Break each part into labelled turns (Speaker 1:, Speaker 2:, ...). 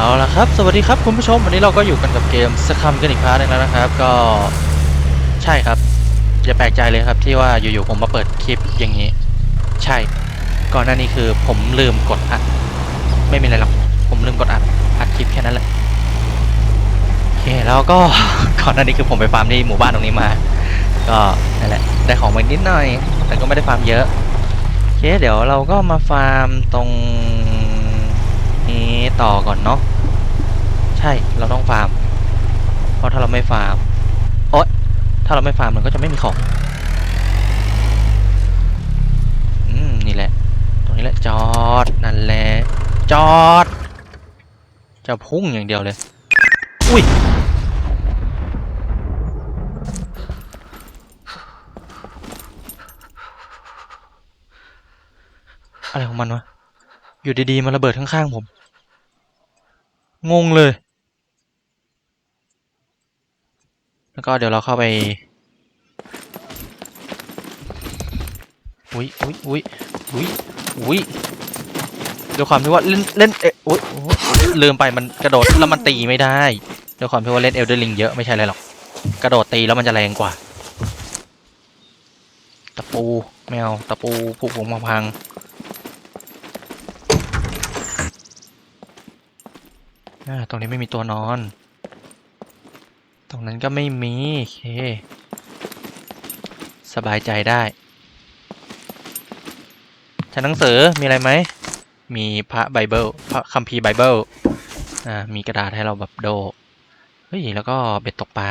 Speaker 1: เอาละครับ สวัสดีครับคุณผู้ชม วันนี้เราก็อยู่กันกับเกมสคัมกันอีกครั้งหนึงแล้วนะครับ ก็ใช่ครับ อย่าแปลกใจเลยครับที่ว่าอยู่ๆผมมาเปิดคลิปอย่างนี้ ใช่ ก่อนหน้านี้คือผมลืมกดอัด ไม่มีอะไรหรอก ผมลืมกดอัด อัดคลิปแค่นั้นแหละ โอเค แล้วก็ก่อนหน้านี้คือผมไปฟาร์มที่หมู่บ้านตรงนี้มา ก็นั่นแหละ ได้ของมานิดหน่อย แต่ก็ไม่ได้ฟาร์มเยอะ โอเค เดี๋ยวเราก็มาฟาร์มตรง นี้ต่อก่อนเนาะใช่เราต้องฟาร์ม เพราะถ้าเราไม่ฟาร์มโอ๊ยถ้าเราไม่ฟาร์มมันก็จะไม่มีของอืมนี่แหละ ตรงนี้แหละจอดนั่นแหละจอด จะพุ่งอย่างเดียวเลย อุ้ยอะไรของมันวะ อยู่ดีๆ มันระเบิดข้างๆผม งงเลย แล้วก็เดี๋ยวเราเข้าไป อุ้ยอุ้ยอุ้ยอุ้ยอุ้ยด้วยความที่ว่าเล่นเล่นเอะอุ้ยอุ๊ยลืมไปมันกระโดดแล้วมันตีไม่ได้ด้วยความที่ว่าเล่นเอลเดอร์ลิงเยอะไม่ใช่อะไรหรอกกระโดดตีแล้วมันจะแรงกว่า ตะปูแมวตะปูผูกผงมาพัง อ่าตรงนี้ไม่มีตัวนอน ตรงนั้นก็ไม่มี โอเค สบายใจได้ชั้นหนังสือมีอะไรไหม มีพระไบเบิลพระคัมภีร์ไบเบิลอ่ามีกระดาษให้เราแบบโด เฮ้ย แล้วก็เบ็ดตกปลา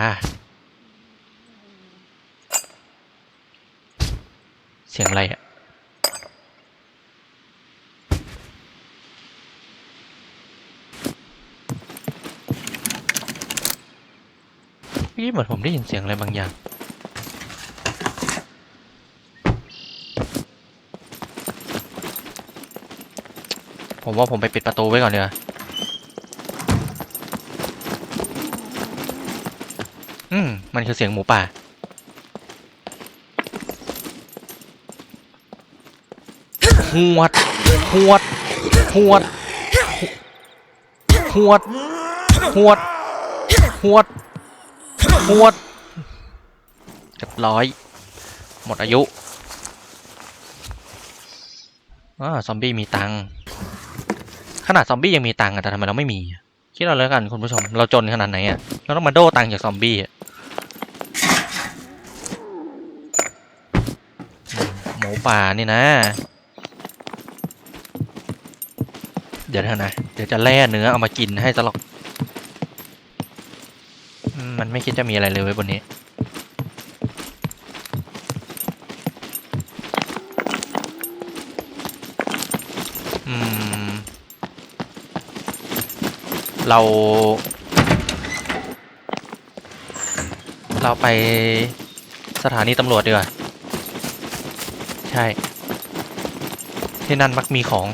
Speaker 1: เสียงอะไรอะ เมื่อกี้เหมือนผมได้ยินเสียงอะไรบางอย่าง ผมว่าผมไปปิดประตูไว้ก่อนเดี๋ยอืม มันคือเสียงหมูป่า หวด หวด หวด หวด หวด หวด หวดเรียบร้อย หมดอายุอ่าซอมบี้มีตังขนาดซอมบี้ยังมีตังแต่ทำไมเราไม่มีคิดเอาแล้วกันคุณผู้ชม เราจนขนาดไหนอะเราต้องมาโดตังจากซอมบี้หมูป่านี่นะ เดี๋ยวเถอะนะเดี๋ยวจะแล่เนื้อเอามากินให้ตลอดอื มันไม่คิดจะมีอะไรเลยไว้บนนี้ อืม เรา เราไปสถานีตำรวจดีกว่า ใช่ ที่นั่นมักมีของ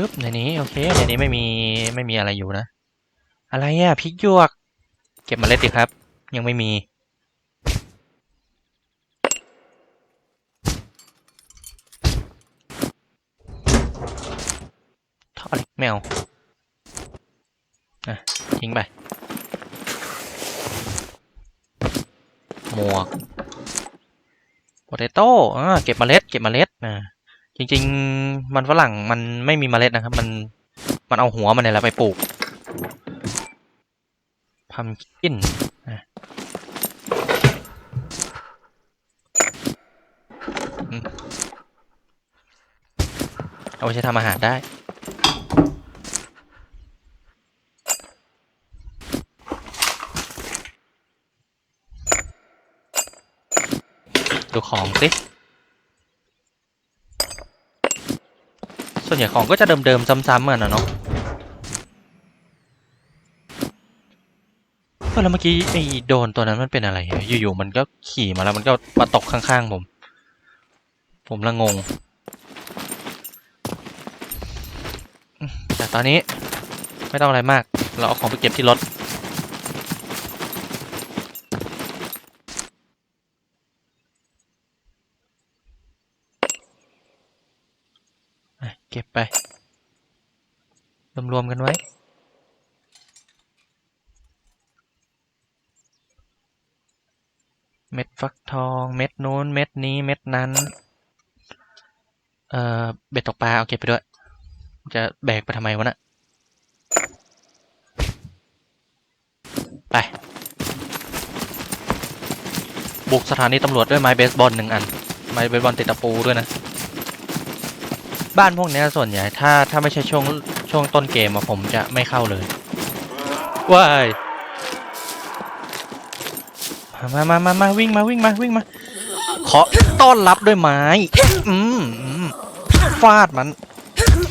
Speaker 1: ปึ๊บในนี้โอเคในนี้ไม่มีไม่มีอะไรอยู่นะ อะไรอะพริกหยวก เก็บเมล็ดดิครับ ยังไม่มีทอดแมวอะทิ้งไปหมวกโปเตโต้เก็บเมล็ด เก็บเมล็ด ริง ๆ มันฝรั่งมันไม่มีเมล็ดนะครับ มันมันเอาหัวมันเนี่ยแหละไปปลูกพัมกินเอาไปใช้ทำอาหารได้ดูของสิ วนใหญ่ของก็จะเดิมๆซ้ำๆกันนะเนาะเออแล้วเมื่อกี้ไอ้โดนตัวนั้นมันเป็นอะไร อยู่ๆมันก็ขี่มาแล้วมันก็มาตกข้างๆผม ผมละงง แต่ตอนนี้ไม่ต้องอะไรมาก เราเอาของไปเก็บที่รถ ก็บไป รวมๆกันไว้ เม็ดฟักทอง เม็ดนู้น เม็ดนี้ เม็ดนั้น เอ่อ เบ็ดตกปลา เอาเก็บไปด้วย จะแบกไปทำไมวะน่ะไป บุกสถานีตำรวจด้วยไม้เบสบอลหนึ่งอัน ไม้เบสบอลติดตะปูด้วยนะ บ้านพวกนี้ส่วนใหญ่ถ้าถ้าไม่ใช่ช่วงช่วงต้นเกมอะผมจะไม่เข้าเลยว้ายมามามามาวิ่งมาวิ่งมาวิ่งมา ขอต้อนรับด้วยไม้ อืมฟาดมัน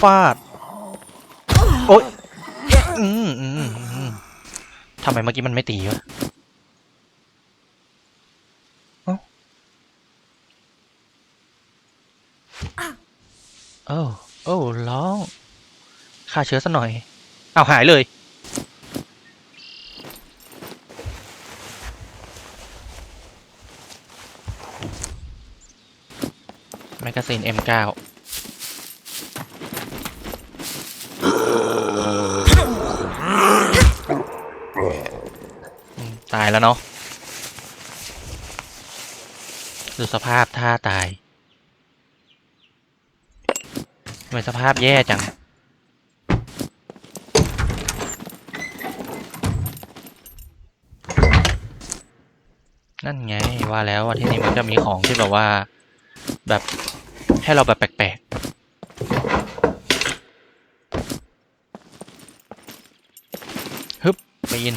Speaker 1: ฟาด โอ๊ย อืมอืมทำไมเมื่อกี้มันไม่ตีวะอ้า โอ้โอ้ร้องฆ่าเชื้อซะหน่อย เอาหายเลย แมกกาซีน M9 ตายแล้วเนาะดูสภาพท่าตาย ทำไมสภาพแย่จัง นั่นไงว่าแล้วว่าที่นี่มันจะมีของที่แบบว่า แบบให้เราแบบแปลกๆฮึบไปีน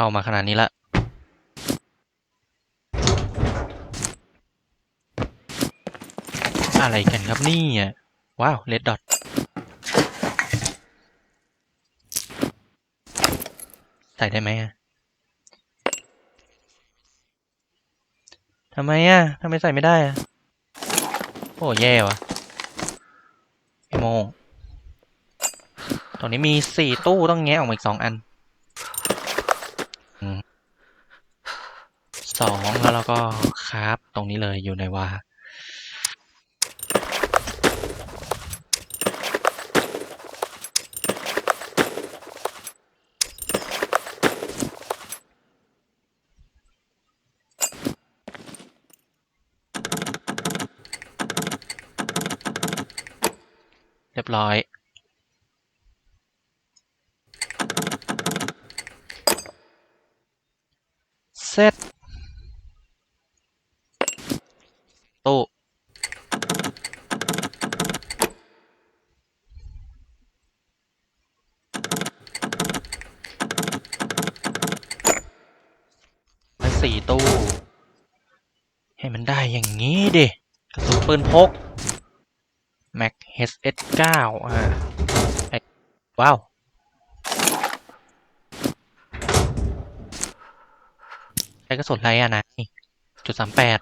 Speaker 1: เข้ามาขนาดนี้ละอะไรกันครับนี่อะว้าวเลดดอทใส่ได้ไหมอะทำไมอะทำไมใส่ไม่ได้อะโอ้แย่ว่ะไอโมงตอนนี้มีสี่ตู้ต้องแงะออกมาอีกสองอันอืม สองแล้วเราก็คราฟตรงนี้เลยอยู่ในวาเรียบร้อย เสร็จ สี่ตู้ ให้มันได้อย่างนี้ดิกระสุนปืนพก Mac HS9 อ่าไอว้าว ใช้กระสุนอะไรอะนะจุดสามแปด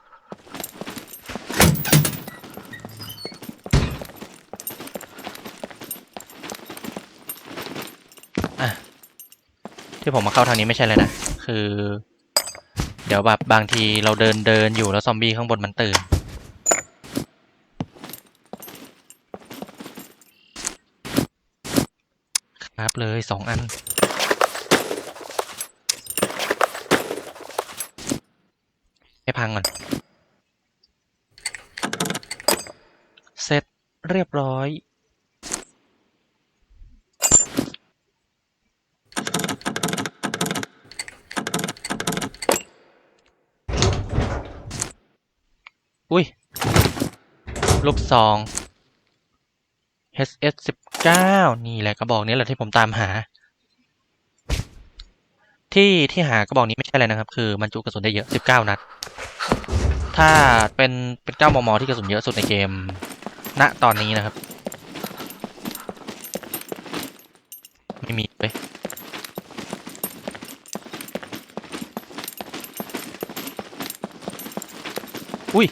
Speaker 1: อะที่ผมมาเข้าทางนี้ไม่ใช่เลยนะ คือ เดี๋ยวแบบบางทีเราเดินเดินอยู่แล้วซอมบี้ข้างบนมันตื่น ครับเลยสองอัน ให้พังก่อน เสร็จเรียบร้อย ลูกซอง HS สิบเก้านี่แหละกระบอกนี้แหละที่ผมตามหา ที่ที่หากระบอกนี้ไม่ใช่อะไรนะครับ คือมันจุกระสุนได้เยอะสิบเก้านัด ถ้าเป็นเป็นเก้ามม ที่กระสุนเยอะสุดในเกม ณ ตอนนี้นะครับ ไม่มีเลยอุ้ย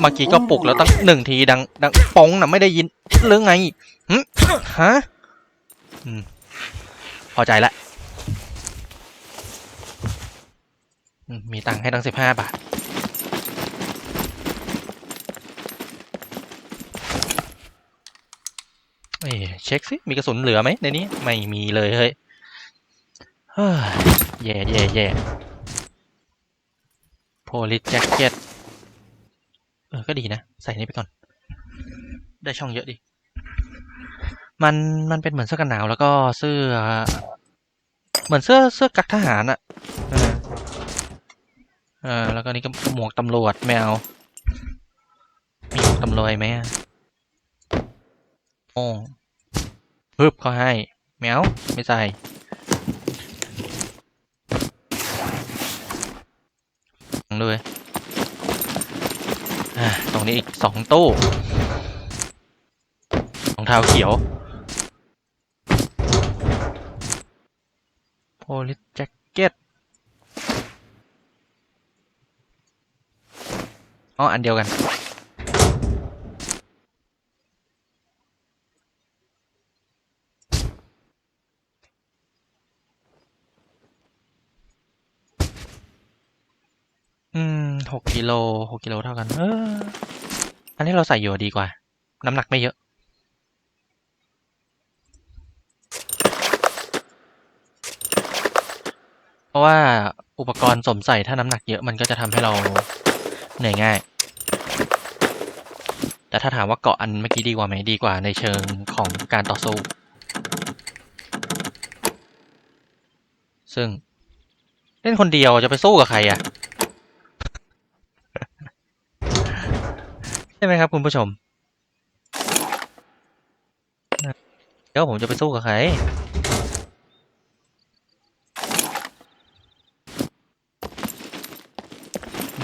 Speaker 1: เมื่อกี้ก็ปลุกแล้วตั้งหนึ่งทีดัง ดังป้องนะไม่ได้ยินหรือไงหึฮะพอใจละมีตังค์ให้ตั้งสิบห้าบาท เอ้เช็คสิ มีกระสุนเหลือไหมในนี้ ไม่มีเลยเฮ้ยแย่แย่แย่โพลิสแจ็คเก็ต ก็ดีนะ ใส่นี่ไปก่อน ได้ช่องเยอะดิมันมันเป็นเหมือนเสื้อกันหนาวแล้วก็เสื้อ เหมือนเสื้อเสื้อกักทหารอะเออเออแล้วก็นี่ก็หมวกตำรวจไม่เอามีหมวกตำรวจไหมอะโอ้ฮึบเขาให้แมวไม่ใส่ด้วย ตรงนี้อีกสองตู้รองเท้าเขียวโพลิสแจ็คเก็ตอ๋ออันเดียวกัน อืม หกกิโลหกกิโลเท่ากัน เออ อันนี้เราใส่อยู่ดีกว่า น้ำหนักไม่เยอะ เพราะว่าอุปกรณ์สมใส่ถ้าน้ำหนักเยอะมันก็จะทำให้เราเหนื่อยง่าย แต่ถ้าถามว่าเกาะอันเมื่อกี้ดีกว่าไหมดีกว่าในเชิงของการต่อสู้ ซึ่งเล่นคนเดียวจะไปสู้กับใครอะ ช่ไหมครับคุณผู้ชม เดี๋ยวผมจะไปสู้กับใคร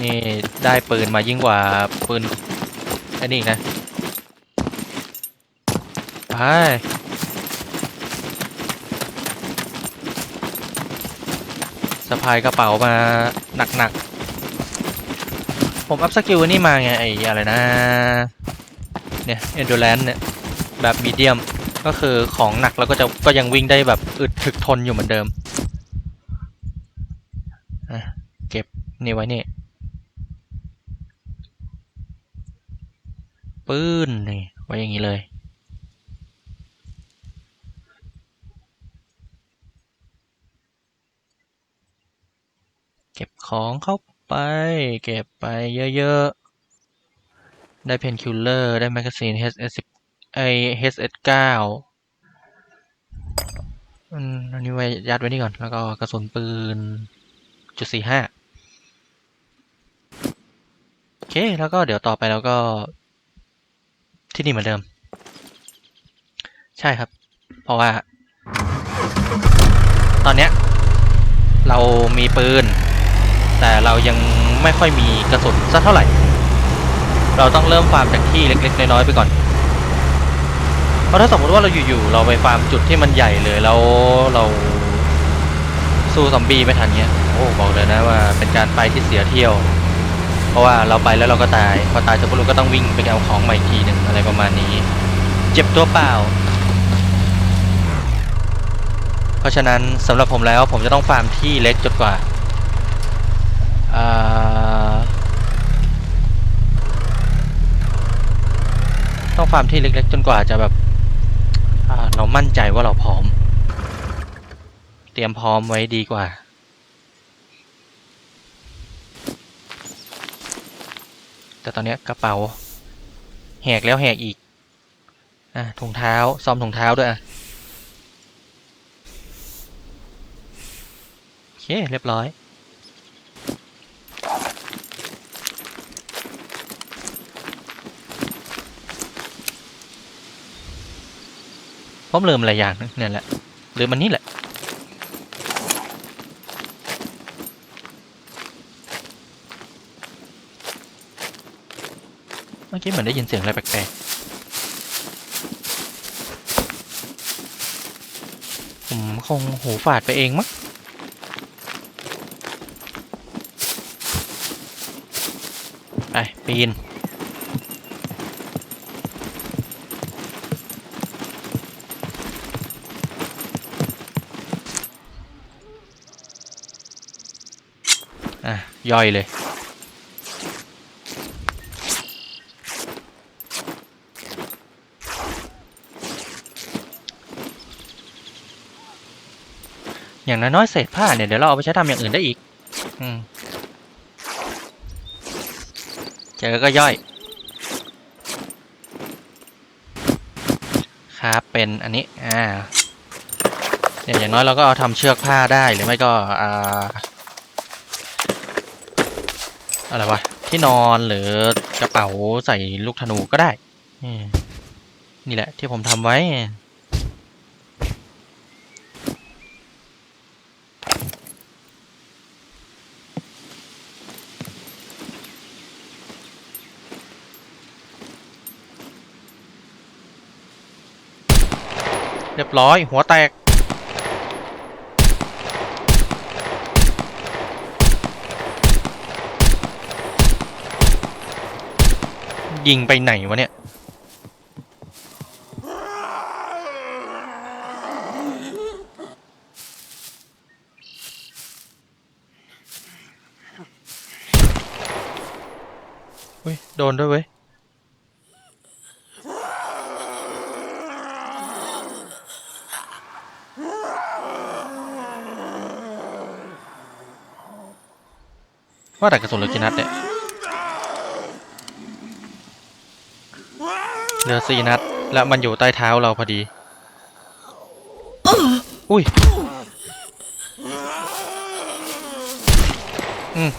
Speaker 1: นี่ได้ปืนมายิ่งกว่าปืนอันนี้อีกนะ ไปสะพายกระเป๋ามาหนักๆ ผมอัพสกิลอันนี่มาไงไอ้อะไรนะ เนี่ย endurance เนี่ยแบบมีเดียมก็คือของหนักแล้วก็จะก็ยังวิ่งได้แบบอึดถึกทนอยู่เหมือนเดิมอะเก็บนี่ไว้นี่ปืนนี่ไว้อย่างนี้เลยเก็บของเข้า ไป เก็บไปเยอะๆ ได้เพนคิลเลอร์ ได้แมกกาซีน HS ไอ HS เก้าอืมอันนี้ไว้ยัดไว้นี่ก่อน แล้วก็กระสุนปืนจุดสี่ห้าโอเค แล้วก็เดี๋ยวต่อไปเราก็ ที่นี่เหมือนเดิม ใช่ครับ เพราะว่า ตอนเนี้ย เรามีปืน แต่เรายังไม่ค่อยมีกระสุนสักเท่าไหร่ เราต้องเริ่มฟาร์มจากที่เล็กๆน้อยๆไปก่อน เพราะถ้าสมมติว่าเราอยู่ๆเราไปฟาร์มจุดที่มันใหญ่เลยแล้วเราสู้ซอมบี้ไม่ทันเงี้ย โอ้บอกเลยนะว่าเป็นการไปที่เสียเที่ยว เพราะว่าเราไปแล้วเราก็ตาย พอตายเสร็จปุ๊บเราก็ต้องวิ่งไปเอาของใหม่อีกทีหนึ่งอะไรประมาณนี้ เจ็บตัวเปล่าเพราะฉะนั้นสำหรับผมแล้วผมจะต้องฟาร์มที่เล็กจนกว่า ต้องฟาร์มที่เล็ก ๆ จนกว่าจะแบบเรามั่นใจว่าเราพร้อม เตรียมพร้อมไว้ดีกว่า แต่ตอนนี้กระเป๋าแหกแล้วแหกอีกอะถุงเท้าซ่อมถุงเท้าด้วยอะโอเคเรียบร้อย ผมลืมอะไรอย่างนึงเนี่ยแหละลืมมันนี่แหละเมื่อกี้เหมือนได้ยินเสียงอะไรแปลกๆ ผมคงหูฝาดไปเองมั้งไปปีน อะ ย่อยเลย อย่างน้อยๆเศษผ้าเนี่ย เดี๋ยวเราเอาไปใช้ทำอย่างอื่นได้อีก อืม เจอก็ย่อย ครับเป็นอันนี้ อ่าเนี่ยอย่างน้อยเราก็เอาทำเชือกผ้าได้หรือไม่ก็อ่า อะไรวะ ที่นอนหรือกระเป๋าใส่ลูกธนูก็ได้ นี่แหละที่ผมทำไว้ เรียบร้อยหัวแตก ยิงไปไหนวะเนี่ย เฮ้ย โดนด้วยเว้ยว่าแต่กระสุนเหลือกี่นัดเนี่ย เหลือสี่นัด แล้วมันอยู่ใต้เท้าเราพอดี อุ้ย อืม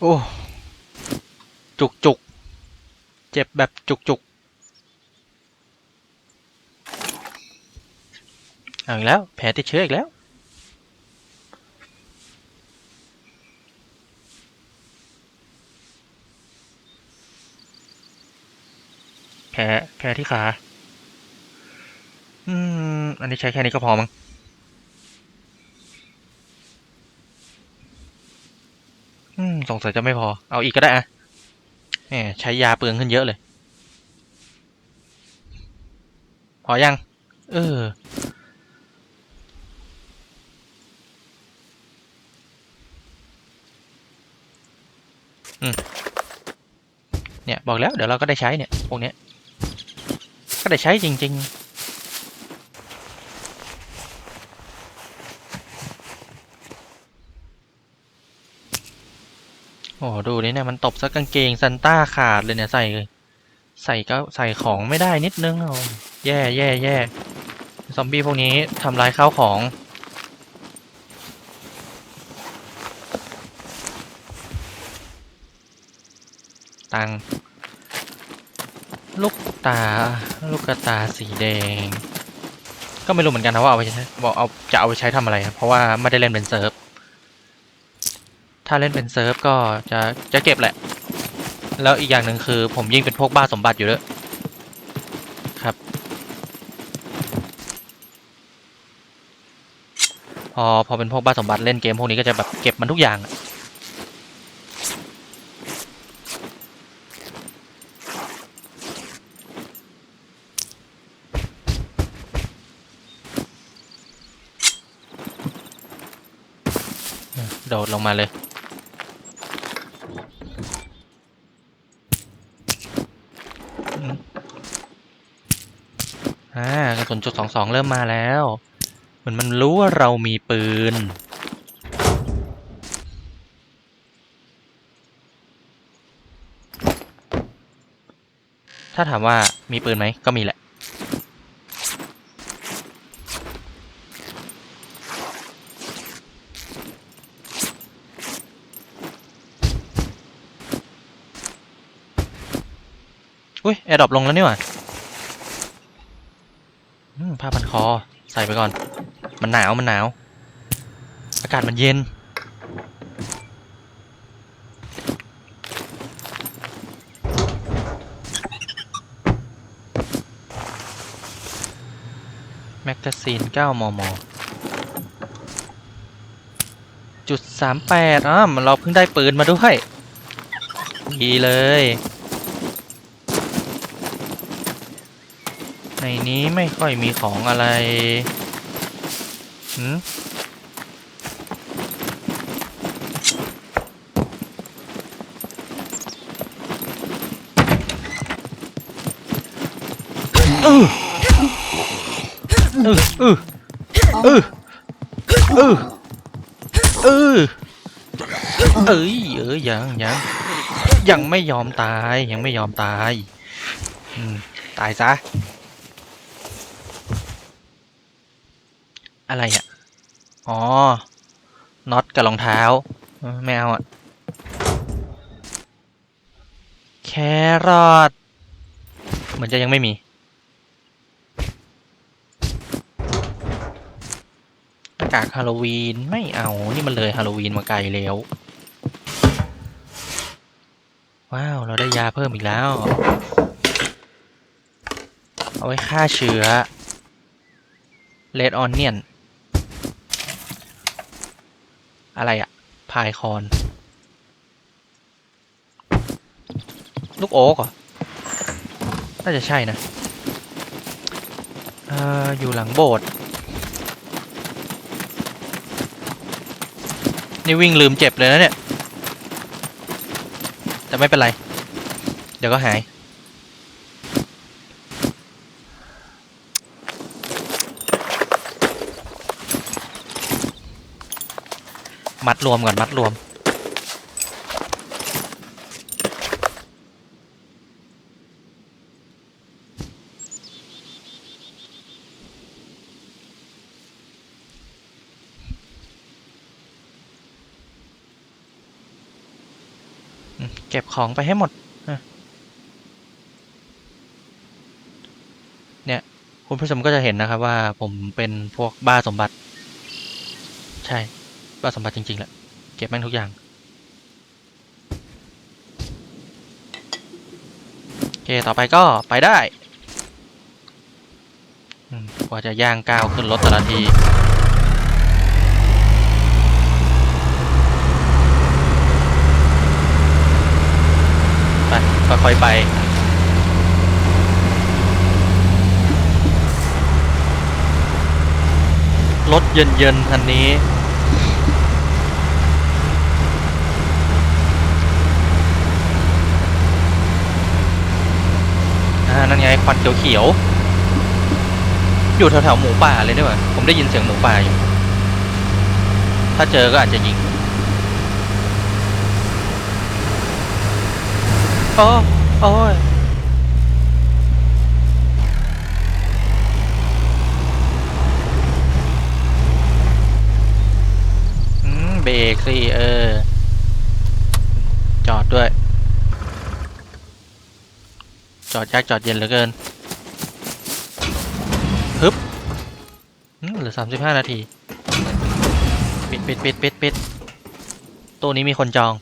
Speaker 1: โอ้ จุกจุกเจ็บแบบจุกจุกเอาอีกแล้ว แผลติดเชื้ออีกแล้ว แผ ลแผลที่ขา อืม อันนี้ใช้แค่นี้ก็พอมั้ง อืม สงสัยจะไม่พอ เอาอีกก็ได้อะแหมใช้ยาเปลืองขึ้นเยอะเลย พอยัง เออ อืมเนี่ย บอกแล้ว เดี๋ยวเราก็ได้ใช้เนี่ย พวกเนี้ย ได้ใช้จริง ๆโอ้ดูนี่เนี่ยมันตบซะกางเกงซันต้าขาดเลยเนี่ยใส่ใส่ก็ใส่ของไม่ได้นิดนึงโอ้แย่แย่แย่ซอมบี้พวกนี้ทำลายข้าวของ ตัง ตาลูกกระตาสีแดง ก็ไม่รู้เหมือนกันนะว่าเอาไปใช้บอกเอาจะเอาไปใช้ทำอะไรครับเพราะว่าไม่ได้เล่นเป็นเซิร์ฟถ้าเล่นเป็นเซิร์ฟก็จะจะเก็บแหละ แล้วอีกอย่างหนึ่งคือ ผมยิ่งเป็นพวกบ้าสมบัติอยู่ด้วยครับพอพอเป็นพวกบ้าสมบัติเล่นเกมพวกนี้ก็จะแบบเก็บมันทุกอย่างอะโดด ลงมาเลย อ่ากระสุนจุดสองสองเริ่มมาแล้ว เหมือนมันรู้ว่าเรามีปืน ถ้าถามว่ามีปืนไหมก็มีแหละ อุ้ยแอร์ดรอปลงแล้วนี่หว่าผ้าพันคอใส่ไปก่อน มันหนาวมันหนาว อากาศมันเย็น แมกกาซีน 9 มม จุด 38อะมันเราเพิ่งได้ปืนมาด้วย ดีเลย ในนี้ไม่ค่อยมีของอะไรหืมเออเออเออเออเออเออเอ้ยเอ้ยยังยังยังไม่ยอมตายยังไม่ยอมตายตายซะ อะไรอะ อ๋อ น็อตกับรองเท้า ไม่เอาอะ แครอทเหมือนจะยังไม่มี กากฮาโลวีน ไม่เอา นี่มันเลยฮาโลวีนมาไกลแล้ว ว้าว เราได้ยาเพิ่มอีกแล้ว เอาไว้ฆ่าเชื้อเลดออนเนียน อะไรอะพายคอน ลูกโอ๊กเหรอ น่าจะใช่นะเอออยู่หลังโบสถ์นี่วิ่งลืมเจ็บเลยนะเนี่ย แต่ไม่เป็นไร เดี๋ยวก็หาย มัดรวมก่อนมัดรวม เก็บของไปให้หมด เนี่ย คุณผู้ชมก็จะเห็นนะครับว่าผมเป็นพวกบ้าสมบัติ ใช่ บ้าสมบัติจริงๆแหละ เก็บแม่งทุกอย่าง โอเค ต่อไปก็ไปได้กว่าจะย่างก้าวขึ้นรถแต่ละทีไปค่อยๆไปรถเย็นๆคันนี้ อ่า นั่น ไงควันเขียวๆอยู่แถวๆหมูป่าเลยด้วยผมได้ยินเสียงหมูป่าอยู่ ถ้าเจอก็อาจจะยิงโอ้โอ้ยเบรกสิเออ จอดด้วย จอดยากจอดเย็นเหลือเกินฮึบอืมเหลือสามสิบห้านาที ปิดปิดปิดปิดปิดตู้นี้มีคนจอง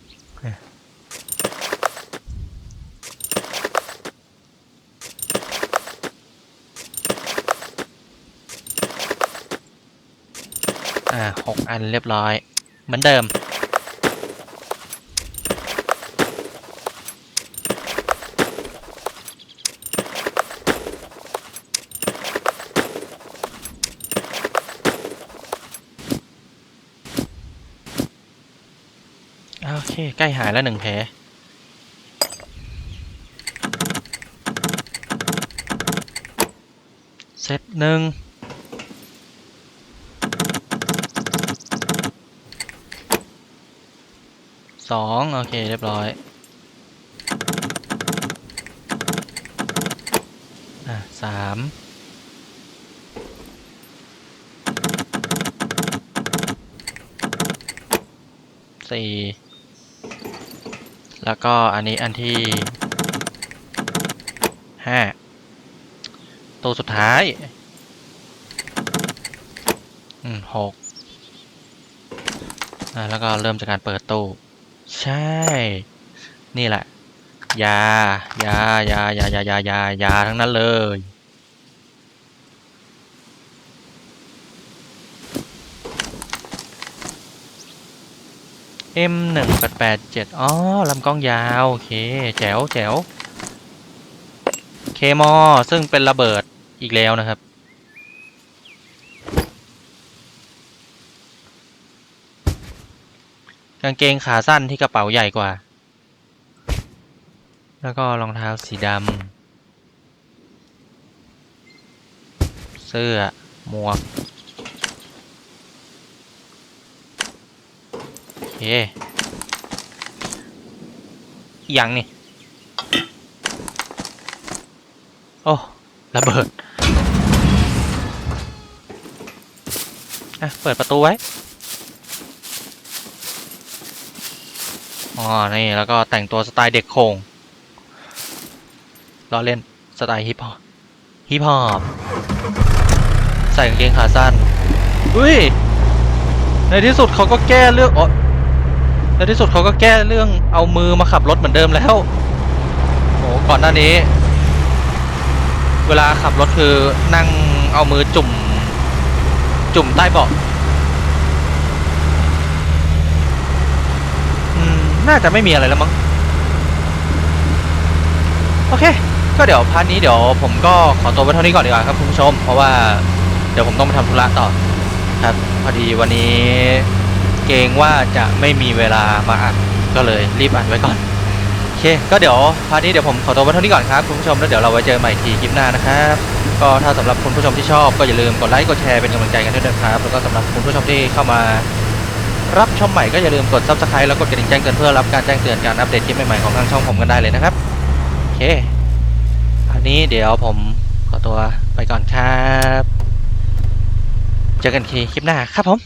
Speaker 1: อ่าหกอันเรียบร้อย เหมือนเดิม ใกล้หายแล้วหนึ่งแผลเซตหนึ่งสองโอเค เรียบร้อยอะสามสี่ แล้วก็อันนี้อันที่ห้าตัวสุดท้าย อืมหกแล้วก็เริ่มจากการเปิดตู้ ใช่ นี่แหละ ยา ยา ยา ยา ยา ยา ยา ยาทั้งนั้นเลย M หนึ่งแปดแปดเจ็ดอ๋อลำกล้องยาว โอเค แจ๋วแจ๋วเคมอ ซึ่งเป็นระเบิดอีกแล้วนะครับ กางเกงขาสั้นที่กระเป๋าใหญ่กว่า แล้วก็รองเท้าสีดำ เสื้อ หมวก อเคอย่างนี่ โอ้ระเบิดอะเปิดประตูไว้ อ๋อ นี่ แล้วก็แต่งตัวสไตล์เด็กโคงล้อเล่น สไตล์ฮิปฮอป ฮิปฮอป ใส่กางเกงขาสั้น อุ้ย ในที่สุดเขาก็แก้เรื่องอ๋อ ในที่สุดเขาก็แก้เรื่องเอามือมาขับรถเหมือนเดิมแล้วโหก่อนหน้านี้ เวลาขับรถคือนั่งเอามือจุ่ม จุ่มใต้เบาะอืมน่าจะไม่มีอะไรแล้วมั้ง โอเค ก็เดี๋ยวพาร์ทนี้เดี๋ยวผมก็ขอตัวไปเท่านี้ก่อนดีกว่าครับคุณผู้ชม เพราะว่าเดี๋ยวผมต้องไปทำธุระต่อครับ พอดีวันนี้ กรงว่าจะไม่มีเวลามาอัดก็เลยรีบอัดไว้ก่อนโอเค ก็เดี๋ยวพาร์ทนี้เดี๋ยวผมขอตัวไปเท่านี้ก่อนครับคุณผู้ชมแล้วเดี๋ยวเราไว้เจอใหม่ทีคลิปหน้านะครับ ก็ถ้าสำหรับคุณผู้ชมที่ชอบก็อย่าลืมกดไลค์กดแชร์เป็นกำลังใจกันด้วยนะครับแล้วก็สำหรับคุณผู้ชมที่เข้ามารับชมใหม่ก็อย่าลืมกด subscribe แล้วกดกระดิ่งแจ้งเตือนเพื่อรับการแจ้งเตือนการอัปเดตคลิปใหม่ๆของทางช่องผมกันได้เลยนะครับโอเคอันนี้เดี๋ยวผมขอตัวไปก่อนครับ เจอกันทีคลิปหน้าครับผม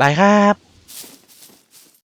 Speaker 1: บายครับ